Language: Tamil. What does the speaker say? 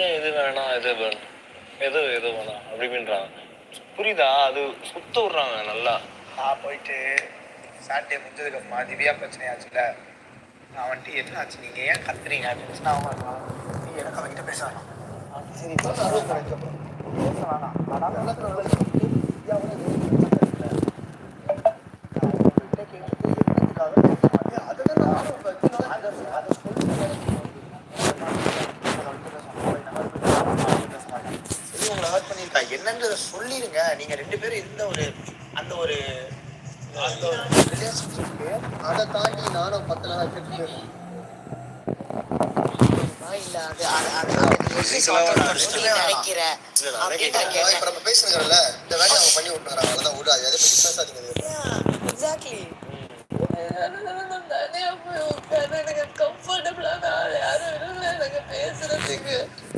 இல்ல இது வேணாம் இது வேணும் எது எது வேணாம் அப்படின்றாங்க. புரியுதா? அது சுத்த விடுறாங்க நல்லா. நான் போயிட்டு சாட்டே முடிஞ்சதுக்கு அப்புறமா திவ்யா பிரச்சனையாச்சுல. நான் வந்துட்டு என்ன ஆச்சு நீங்கள் ஏன் கத்துறீங்க? அப்படின்னு நான் அவன் நீ எனக்கு அவங்ககிட்ட பேச வேணாம். சரி பேச வேணாம். ஆனால் சரி உங்களை ஹர்ட் பண்ணியிருக்கா? என்னன்றத சொல்லிருங்க. நீங்க ரெண்டு பேரும் இருந்த ஒரு அந்த ஒரு அந்த ஒரு அதை தாண்டி நானும் பத்து நாள் கெட்டு இல்ல அது அது அது அது நீ எப்படி சாப்பிடணும்னு நீ நினைக்கிற அப்படின்னு நான் கேட்டேன் இப்ப நம்ம பேசுறோம்ல இந்த வேலையை அவங்க பண்ணி விட்டுறாங்க அவ்வளவுதான் விடு அதை பத்தி பேசாதீங்க. உட்காந்து எனக்கு கம்ஃபர்டபுளான ஆள் யாரும் இல்லை எனக்கு பேசுறதுக்கு.